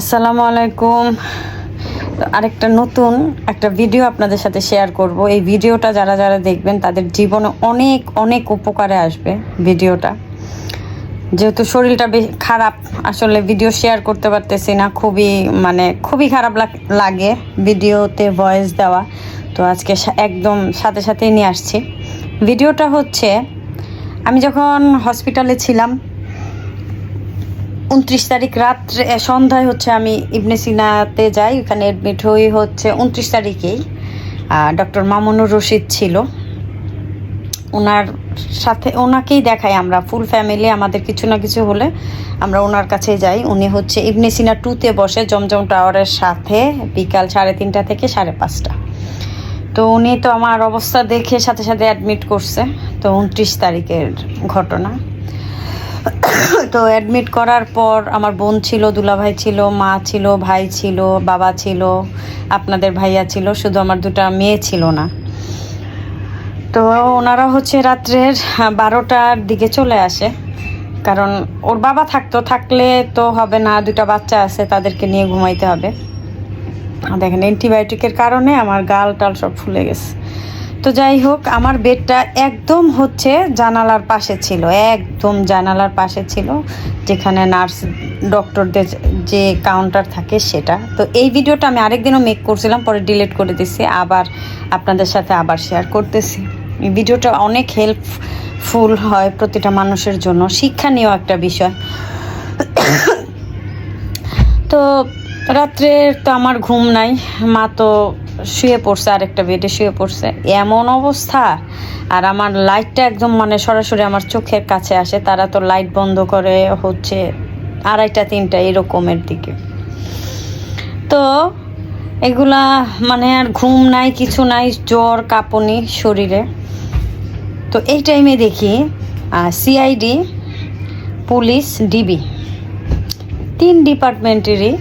আসসালামু আলাইকুম। আরেকটা নতুন একটা ভিডিও আপনাদের সাথে শেয়ার করব। এই ভিডিওটা যারা যারা দেখবেন, তাদের জীবনে অনেক অনেক উপকারে আসবে ভিডিওটা। যেহেতু শরীরটা খারাপ, আসলে ভিডিও শেয়ার করতে পারতেছি না। খুবই মানে খুবই খারাপ লাগে ভিডিওতে ভয়েস দেওয়া। তো আজকে একদম সাথে সাথেই নিয়ে আসছি। ভিডিওটা হচ্ছে, আমি যখন হসপিটালে ছিলাম উনত্রিশ তারিখ রাত্রে সন্ধ্যায় হচ্ছে আমি ইবনে সিনাতে যাই, ওখানে অ্যাডমিট হই হচ্ছে উনত্রিশ তারিখেই। ডক্টর মামুনুর রশিদ ছিল। ওনার সাথে, ওনাকেই দেখাই আমরা, ফুল ফ্যামিলি, আমাদের কিছু না কিছু হলে আমরা ওনার কাছে যাই। উনি হচ্ছে ইবনে সিনা টুতে বসে জমজম টাওয়ারের সাথে, বিকাল সাড়ে তিনটা থেকে সাড়ে পাঁচটা। তো উনি তো আমার অবস্থা দেখে সাথে সাথে অ্যাডমিট করছে। তো উনত্রিশ তারিখের ঘটনা। তো অ্যাডমিট করার পর আমার বোন ছিল, দুলাভাই ছিল, মা ছিল, ভাই ছিল, বাবা ছিল, আপনাদের ভাইয়া ছিল, শুধু আমার দুটা মেয়ে ছিল না। তো ওনারা হচ্ছে রাত্রের বারোটার দিকে চলে আসে। কারণ ওর বাবা থাকতো, থাকলে তো হবে না, দুটা বাচ্চা আছে, তাদেরকে নিয়ে ঘুমাইতে হবে। দেখেন অ্যান্টিবায়োটিকের কারণে আমার গাল টাল সব ফুলে গেছে। তো যাই হোক, আমার বেডটা একদম হচ্ছে জানালার পাশে ছিল, একদম জানালার পাশে ছিল, যেখানে নার্স, ডক্টরদের যে কাউন্টার থাকে সেটা। তো এই ভিডিওটা আমি আরেকদিনও মেক করছিলাম, পরে ডিলিট করে দিছি, আবার আপনাদের সাথে আবার শেয়ার করতেছি। ভিডিওটা অনেক হেল্পফুল হয় প্রতিটা মানুষের জন্য শিক্ষা শিক্ষণীয় একটা বিষয়। তো রাত্রে তো আমার ঘুম নাই, মা তো শুয়ে পড়ছে, আরেকটা বেডে শুয়ে পড়ছে। এমন অবস্থা। আর আমার লাইটটা একদম মানে সরাসরি আমার চোখের কাছে আসে। তারা তো লাইট বন্ধ করে হচ্ছে আড়াইটা, তিনটা এরকমের দিকে। তো এগুলা মানে আর ঘুম নাই, কিছু নাই, জ্বর, কাঁপুনি শরীরে। তো এই টাইমে দেখি সিআইডি পুলিশ ডিবি তিন ডিপার্টমেন্টেরই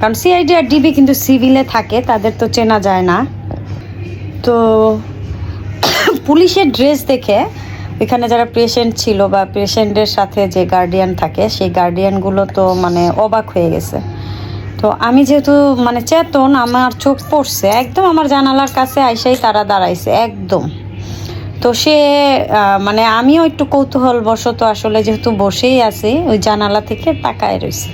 কারণ সিআইডি আর ডিবি কিন্তু সিভিলে থাকে, তাদের তো চেনা যায় না। তো পুলিশের ড্রেস দেখে এখানে যারা পেশেন্ট ছিল বা পেশেন্টের সাথে যে গার্ডিয়ান থাকে, সেই গার্ডিয়ানগুলো তো মানে অবাক হয়ে গেছে। তো আমি যেহেতু মানে চেতন, আমার চোখ পড়ছে, একদম আমার জানালার কাছে আইসাই তারা দাঁড়াইছে, একদম। তো সে মানে আমিও একটু কৌতূহল বশত আসলে যেহেতু বসেই আছি, ওই জানালা থেকে তাকায় রয়েছে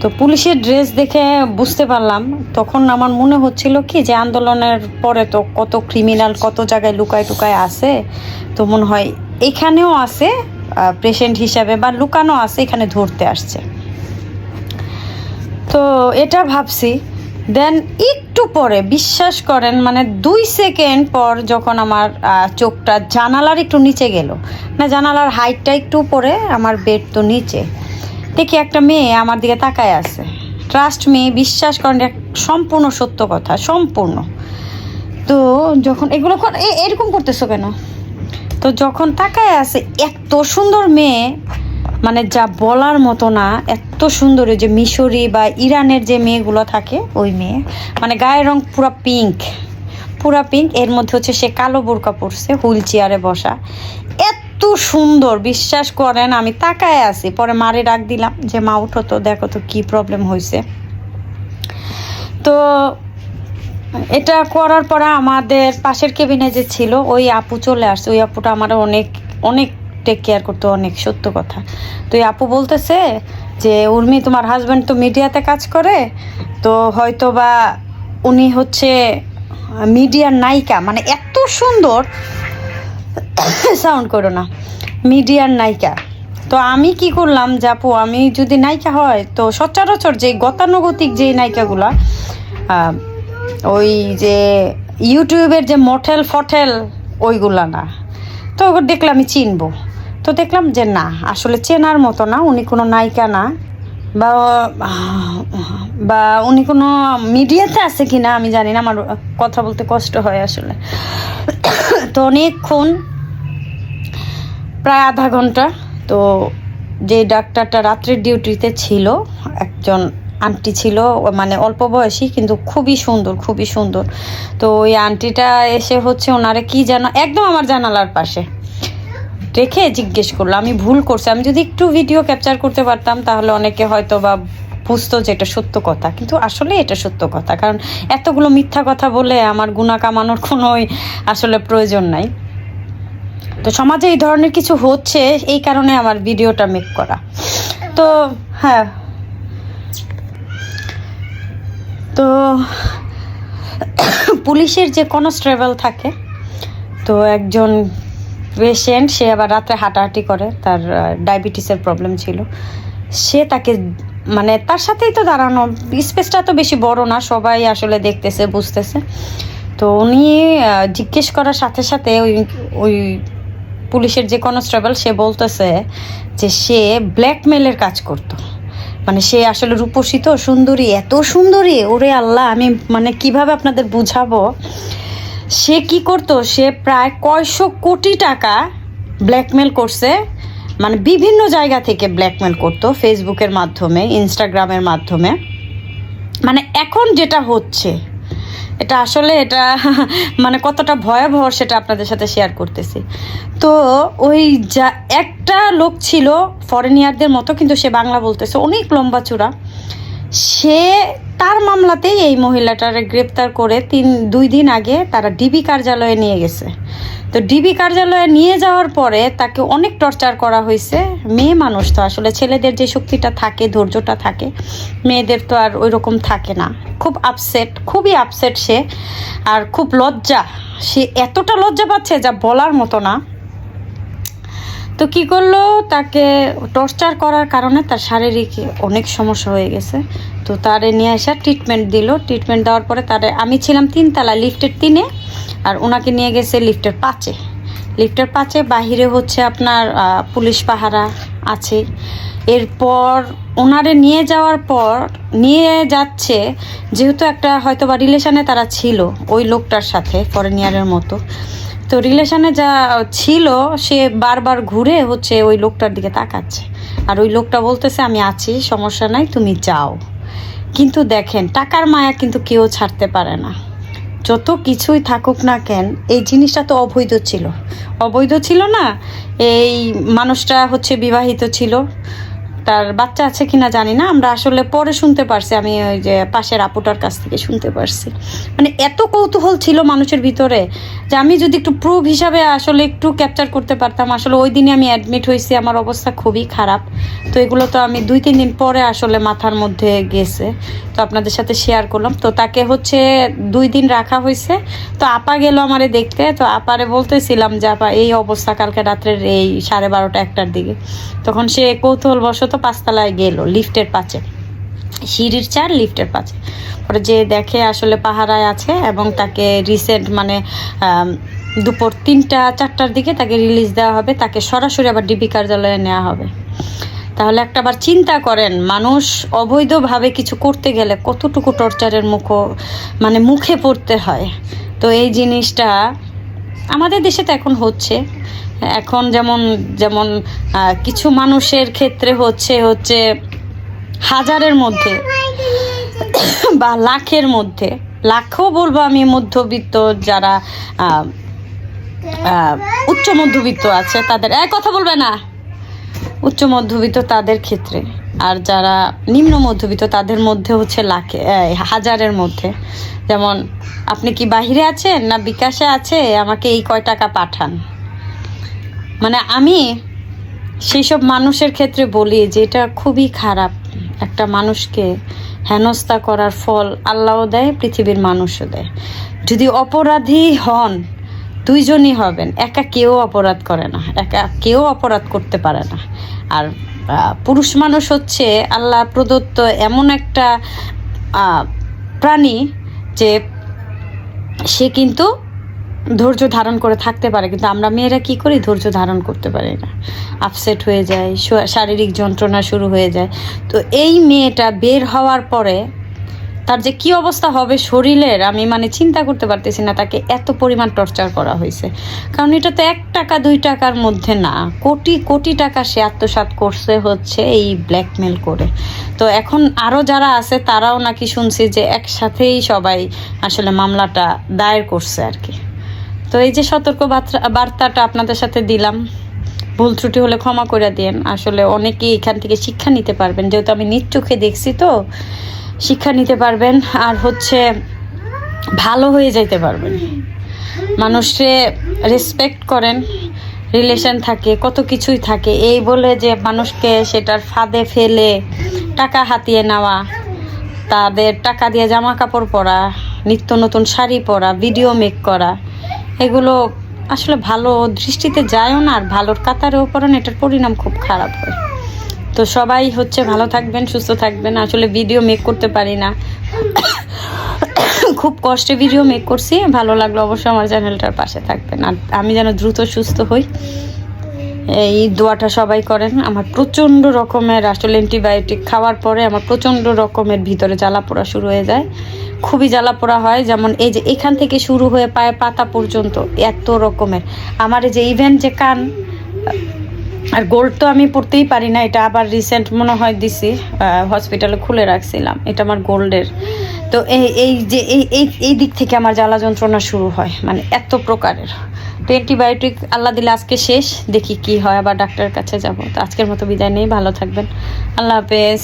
তো পুলিশের ড্রেস দেখে বুঝতে পারলাম। তখন আমার মনে হচ্ছিল কি যে আন্দোলনের পরে তো কত ক্রিমিনাল কত জায়গায় লুকায় টুকায় আছে। তো মনে হয় এখানেও আছে পেশেন্ট হিসাবে বা লুকানো আছে, এখানে ধরতে আসছে। তো এটা ভাবছি। দেন একটু পরে বিশ্বাস করেন মানে দুই সেকেন্ড পর যখন আমার চোখটা জানালার একটু নিচে গেল। না, জানালার হাইটটা একটু পরে আমার বেড তো নিচে। দেখি একটা মেয়ে আমার দিকে তাকায় আছে। ট্রাস্ট মেয়ে বিশ্বাস করেন সম্পূর্ণ সত্য কথা, সম্পূর্ণ। তো যখন এগুলো এরকম করতেছো কেন? তো যখন তাকায় আছে, এত সুন্দর মেয়ে মানে যা বলার মতো না, এত সুন্দর যে মিশরি বা ইরানের যে মেয়েগুলো থাকে, ওই মেয়ে মানে গায়ের রং পুরা পিঙ্ক পুরা পিঙ্ক এর মধ্যে হচ্ছে সে কালো বোরকা পরছে, হুইল চেয়ারে বসা। এত সুন্দর, বিশ্বাস করেন, আমি তাকায় আছি। পরে মারে ডাক দিলাম যে, মা উঠো তো, দেখো তো কি প্রবলেম হয়েছে তো এটা করার পরে আমাদের পাশের কেবিনে যে ছিল, ওই আপু চলে আসছে। ওই আপুটা আমার অনেক অনেক টেক কেয়ার করতো, অনেক সত্য কথা। তো এই আপু বলতেছে যে, উর্মি, তোমার হাজব্যান্ড তো মিডিয়াতে কাজ করে, তো হয়তো বা উনি হচ্ছে মিডিয়ার নায়িকা। মানে এত সুন্দর সাউন্ড করো না। মিডিয়ার নায়িকা। তো আমি কি করলাম যে আপু, আমি যদি নায়িকা হয়, তো সচরাচর যে গতানুগতিক যে নায়িকাগুলা ওই যে ইউটিউবের যে মঠেল ফটেল ওইগুলা না। তো ওগুলো দেখলাম আমি চিনবো। তো দেখলাম যে না, আসলে চেনার মতো না, উনি কোনো নায়িকা না। বা বা উনি কোনো মিডিয়াতে আছে কি না আমি জানি না, আমার কথা বলতে কষ্ট হয় আসলে। তো অনেকক্ষণ প্রায় আধা ঘণ্টা। তো যে ডাক্তারটা রাত্রের ডিউটিতে ছিল, একজন আন্টি ছিল মানে অল্প বয়সী, কিন্তু খুবই সুন্দর খুবই সুন্দর। তো ওই আন্টিটা এসে হচ্ছে ওনারে কি যেন, একদম আমার জানালার পাশে রেখে জিজ্ঞেস করল। আমি ভুল করছি, আমি যদি একটু ভিডিও ক্যাপচার করতে পারতাম, তাহলে অনেকে হয়তো বা বুঝতো যে এটা সত্য কথা। কিন্তু আসলে এটা সত্য কথা, কারণ এতগুলো মিথ্যা কথা বলে আমার গুণা কামানোর কোনোই আসলে প্রয়োজন নাই। তো সমাজে এই ধরনের কিছু হচ্ছে, এই কারণে আমার ভিডিওটা মেক করা। তো হ্যাঁ। তো, পুলিশের যে কনস্টেবল থাকে, তো একজন পেশেন্ট সে আবার রাত্রে হাঁটাহাঁটি করে, তার ডায়াবেটিসের প্রবলেম ছিল। সে তাকে মানে তার সাথেই তো দাঁড়ানো স্পেসটা তো বেশি বড় না, সবাই আসলে দেখতেছে, বুঝতেছে। তো উনি জিজ্ঞেস করার সাথে সাথে ওই ওই পুলিশের যে কনস্টেবল সে বলতেছে যে সে ব্ল্যাকমেলের কাজ করতো। মানে সে আসলে রূপসী তো সুন্দরী, এত সুন্দরী। ওরে আল্লাহ, আমি মানে কীভাবে আপনাদের বুঝাবো? সে কি করতো? সে প্রায় কয়শো কোটি টাকা ব্ল্যাকমেল করছে। মানে বিভিন্ন জায়গা থেকে ব্ল্যাকমেল করতো ফেসবুকের মাধ্যমে ইনস্টাগ্রামের মাধ্যমে। মানে এখন যেটা হচ্ছে এটা আসলে এটা মানে কতটা ভয়াবহ সেটা আপনাদের সাথে শেয়ার করতেছি। তো ওই যা একটা লোক ছিল ফরেনিয়ারদের মতো, কিন্তু সে বাংলা বলতেছে, অনেক লম্বা চূড়া। সে তার মামলাতেই এই মহিলাটারে গ্রেপ্তার করে তিন, দুই দিন আগে তারা ডিবি কার্যালয়ে নিয়ে গেছে। তো ডিবি কার্যালয়ে নিয়ে যাওয়ার পরে তাকে অনেক টর্চার করা হয়েছে। মেয়ে মানুষ তো আসলে ছেলেদের যে শক্তিটা থাকে, ধৈর্যটা থাকে, মেয়েদের তো আর ওই রকম থাকে না। খুব আপসেট খুবই আপসেট সে। আর খুব লজ্জা, সে এতটা লজ্জা পাচ্ছে যা বলার মতো না। তো কি করল? তাকে টর্চার করার কারণে তার শারীরিক অনেক সমস্যা হয়ে গেছে। তো তারে নিয়ে আসা ট্রিটমেন্ট দিল। ট্রিটমেন্ট দেওয়ার পরে তারে, আমি ছিলাম তিনতলা লিফটের তিনে, আর ওনাকে নিয়ে গেছে লিফটের পাঁচে। লিফটের পাঁচে, বাহিরে হচ্ছে আপনার পুলিশ পাহারা আছে। এরপর ওনারে নিয়ে যাওয়ার পর, নিয়ে যাচ্ছে, যেহেতু একটা হয়তো বা রিলেশনে তারা ছিল, ওই লোকটার সাথে ফরেনিয়ারের মতো। তো রিলেশনে যা ছিল, সে বারবার ঘুরে হচ্ছে ওই লোকটার দিকে তাকাচ্ছে। আর ওই লোকটা বলতেছে, আমি আছি, সমস্যা নাই, তুমি যাও। কিন্তু দেখেন, টাকার মায়া কিন্তু কেউ ছাড়তে পারে না। যত কিছুই থাকুক না কেন, এই জিনিসটা তো অবৈধ ছিল। অবৈধ ছিল না, এই মানুষটা হচ্ছে বিবাহিত ছিল। তার বাচ্চা আছে কিনা জানি না, আমরা আসলে পরে শুনতে পারছি, আমি ওই যে পাশের আপুটার কাছ থেকে শুনতে পারছি। মানে এত কৌতূহল ছিল মানুষের ভিতরে যে আমি যদি একটু প্রুফ হিসাবে আসলে একটু ক্যাপচার করতে পারতাম, আসলে ওই দিনে আমি অ্যাডমিট হয়েছি, আমার অবস্থা খুবই খারাপ। তো এগুলো তো আমি দুই, তিন দিন পরে আসলে মাথার মধ্যে গেছে। তো আপনাদের সাথে শেয়ার করলাম। তো তাকে হচ্ছে দুই দিন রাখা হয়েছে। তো আপা গেল আমারে দেখতে। তো আপারে বলতেছিলাম যে, আপা, এই অবস্থা কালকে রাত্রের এই সাড়ে বারোটা একটার দিকে। তখন সে কৌতূহল বশত পাঁচতলায় গেল লিফটের পাচে। সিঁড়ির চার লিফটের পাচে। পরে যে দেখে আসলে পাহারায় আছে এবং তাকে রিসেন্ট মানে দুপুর তিনটা, চারটার দিকে তাকে রিলিজ দেওয়া হবে, তাকে সরাসরি আবার ডিবি কার্যালয়ে নেওয়া হবে। তাহলে একটা আবার চিন্তা করেন, মানুষ অবৈধভাবে কিছু করতে গেলে কতটুকু টর্চারের মুখ মানে মুখে পড়তে হয়। তো এই জিনিসটা আমাদের দেশে তো এখন হচ্ছে। এখন যেমন যেমন কিছু মানুষের ক্ষেত্রে হচ্ছে হচ্ছে হাজারের মধ্যে বা লাখের মধ্যে, লাখও বলব আমি মধ্যবিত্ত যারা উচ্চ মধ্যবিত্ত আছে, তাদের এক কথা বলবে না। উচ্চ মধ্যবিত্ত তাদের ক্ষেত্রে, আর যারা নিম্ন মধ্যবিত্ত তাদের মধ্যে হচ্ছে লাখে হাজারের মধ্যে। যেমন, আপনি কি বাহিরে আছেন না বিকাশে আছে? আমাকে এই কয় টাকা পাঠান। মানে আমি সেই সব মানুষের ক্ষেত্রে বলি যে এটা খুবই খারাপ একটা মানুষকে হেনস্থা করার ফল আল্লাহও দেয়, পৃথিবীর মানুষও দেয়। যদি অপরাধী হন, দুইজনই হবেন, একা কেউ অপরাধ করে না, একা কেউ অপরাধ করতে পারে না। আর পুরুষ মানুষ হচ্ছে আল্লাহ প্রদত্ত এমন একটা প্রাণী যে সে কিন্তু ধৈর্য ধারণ করে থাকতে পারে, কিন্তু আমরা মেয়েরা কি করি? ধৈর্য ধারণ করতে পারি না। আপসেট হয়ে যায় শারীরিক যন্ত্রণা শুরু হয়ে যায়। তো এই মেয়েটা বের হওয়ার পরে তার যে কি অবস্থা হবে শরীরের, আমি মানে চিন্তা করতে পারতেছি না, তাকে এত পরিমাণ টর্চার করা হয়েছে। কারণ এটা তো এক টাকা, দুই টাকার মধ্যে না। কোটি কোটি টাকা সে আত্মসাৎ করছে হচ্ছে এই ব্ল্যাকমেল করে। তো এখন আরও যারা আছে, তারাও নাকি শুনছি যে একসাথেই সবাই আসলে মামলাটা দায়ের করছে আর কি। তো এই যে সতর্ক বার্তা- বার্তাটা আপনাদের সাথে দিলাম, ভুল ত্রুটি হলে ক্ষমা করে দেন। আসলে অনেকেই এখান থেকে শিক্ষা নিতে পারবেন। যেহেতু আমি নিজ চোখে দেখছি তো, শিক্ষা নিতে পারবেন। আর হচ্ছে ভালো হয়ে যাইতে পারবেন। মানুষে রেসপেক্ট করেন রিলেশন থাকে, কত কিছুই থাকে। এই বলে যে মানুষকে সেটার ফাঁদে ফেলে টাকা হাতিয়ে নেওয়া, তাদের টাকা দিয়ে জামা কাপড় পরা, নিত্য নতুন শাড়ি পরা ভিডিও মেক করা এগুলো আসলে ভালো দৃষ্টিতে যায়ও না আর ভালোর কাতারেও পড়েন এটার পরিণাম খুব খারাপ হয়। তো সবাই হচ্ছে ভালো থাকবেন, সুস্থ থাকবেন। আসলে ভিডিও মেক করতে পারি না। খুব কষ্টে ভিডিও মেক করছি। ভালো লাগল অবশ্যই আমার চ্যানেলটার পাশে থাকবেন। আর আমি যেন দ্রুত সুস্থ হই, এই দোয়াটা সবাই করেন। আমার প্রচণ্ড রকমের আসলে অ্যান্টিবায়োটিক খাওয়ার পরে আমার প্রচণ্ড রকমের ভিতরে জ্বালা পোড়া শুরু হয়ে যায়। খুবই জ্বালা পোড়া হয়, যেমন এই যে এখান থেকে শুরু হয়ে পায়ে পাতা পর্যন্ত, এত রকমের। আমার এই যে ইভেন্ট যে কান, আর গোল্ড তো আমি পড়তেই পারি না, এটা আবার রিসেন্ট মনে হয় দিছি হসপিটালে খুলে রাখছিলাম, এটা আমার গোল্ডের তো এই এই যে, এই এই এই দিক থেকে আমার জ্বালা যন্ত্রণা শুরু হয় মানে এত প্রকারের। তো অ্যান্টিবায়োটিক আল্লাহ দিলে আজকে শেষ, দেখি কি হয়, আবার ডাক্তারের কাছে যাব। তো আজকের মতো বিদায় নেই, ভালো থাকবেন। আল্লাহ হাফেজ।